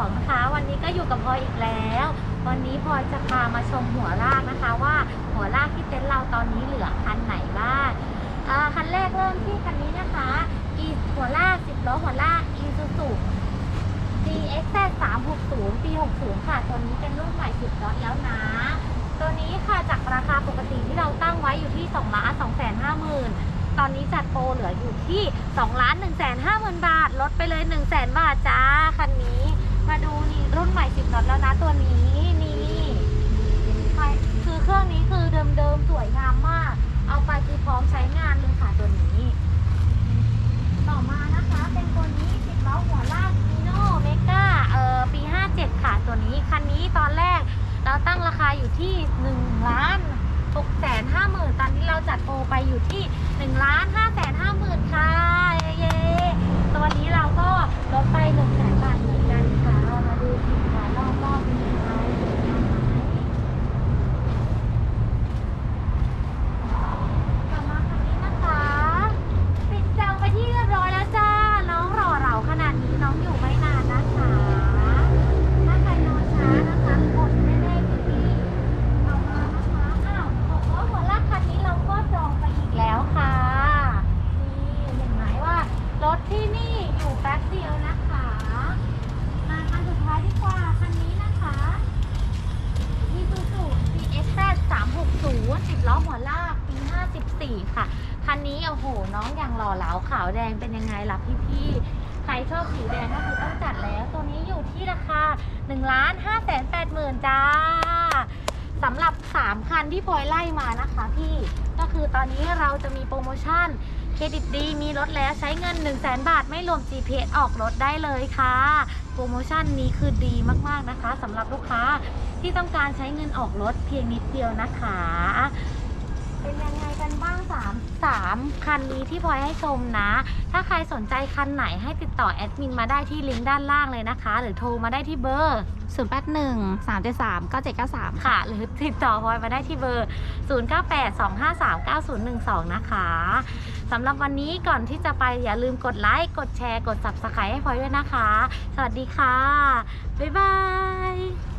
องนะคะ วันนี้ก็อยู่กับพลอยอีกแล้ว วันนี้พลอยจะพามาชมหัวลากนะคะ ว่าหัวลากที่เต็นท์เราตอนนี้เหลือคันไหนบ้างคันแรกเริ่มที่คันนี้นะคะอีหัวลาก10ล้อหัวลากอีซูซู DXZ 360 ปี 60 ค่ะ ตัวนี้เป็นรุ่นใหม่10ล้อแล้วนะ ตัวนี้ค่ะจากราคาปกติที่เราตั้งไว้อยู่ที่2ล้าน2แสน5หมื่น ตอนนี้จัดโปรเหลืออยู่ที่2ล้าน1แสน5หมื่นบาท ลดไปเลย1แสนบาทจ้าคันนี้ มาดูนี่รุ่นใหม่ 10น็อตแล้วนะตัวนี้นี่คือเครื่องนี้คือเดิมๆสวยงามมาก เอาไปคือพร้อมใช้งานเลยค่ะตัวนี้ ต่อมานะคะ เป็นตัวนี้10ล้อหัวลากมิโนเมกาเอ่อปี 57 ค่ะตัวนี้คันนี้ตอนแรกเราตั้งราคาอยู่ที่1ล้าน 6แสน5หมื่นตอนนี้เราจัดโปรไปอยู่ที่1ล้าน5แสหมื่นค่ะ เย้ๆตัวนี้เราก็ลดไป1แสนบาทเหมือนกันค่ะเรามาดูสินค้ารอบๆเป็นยังไงสวยงามไหม กลับมาคันนี้นะคะ ปิดจองไปที่เรียบร้อยแล้วจ้า น้องรอเราขนาดนี้น้องอยู่ไม่นานนะคะ ถ้าใครนอนช้านะคะกดแน่ๆพี่ๆเอามานะคะ อ้าวบอกว่าหัวลากคันนี้เราก็จองไปอีกแล้วค่ะ นี่เห็นไหมว่ารถที่นี่อยู่แป๊บเดียวนะคะ มาคันสุ ดีกว่า คันนี้นะคะอีซูซู CX-Z 360 10 ล้อหัวลากปี 54 ค่ะ คันนี้โอ้โห น้องอย่างหล่อเหลาขาวแดงเป็นยังไงล่ะพี่ๆ ใครชอบสีแดงก็คือต้องจัดแล้ว ตัวนี้อยู่ที่ราคา1ล้าน5แสน8หมื่นจ้าสำหรับ 3 คันที่พลอยไล่มานะคะพี่ ก็คือตอนนี้เราจะมีโปรโมชั่น เครดิตดีมีรถแล้วใช้เงิน 1 0 0 0 0แบาท ไม่รวม GPS ออกรถได้เลยค่ะ โปรโมชั่นนี้คือดีมากๆนะคะสำหรับลูกค้าที่ต้องการใช้เงินออกรถเพียงนิดเดียวนะคะ เป็นยังไงกันบ้าง3 3 คันนี้ที่พลอยให้ชมนะ ถ้าใครสนใจคันไหนให้ติดต่อแอดมินมาได้ที่ลิงก์ด้านล่างเลยนะคะ หรือโทรมาได้ที่เบอร์ 0 8 1 3 7 3 9 7 9 3 ค่ะ หรือติดต่อพลอยมาได้ที่เบอร์ 0982539012 นะคะสำหรับวันนี้ก่อนที่จะไปอย่าลืมกดไลค์ กดแชร์ กด subscribe ให้พลอยด้วยนะคะ สวัสดีค่ะ บ๊ายบาย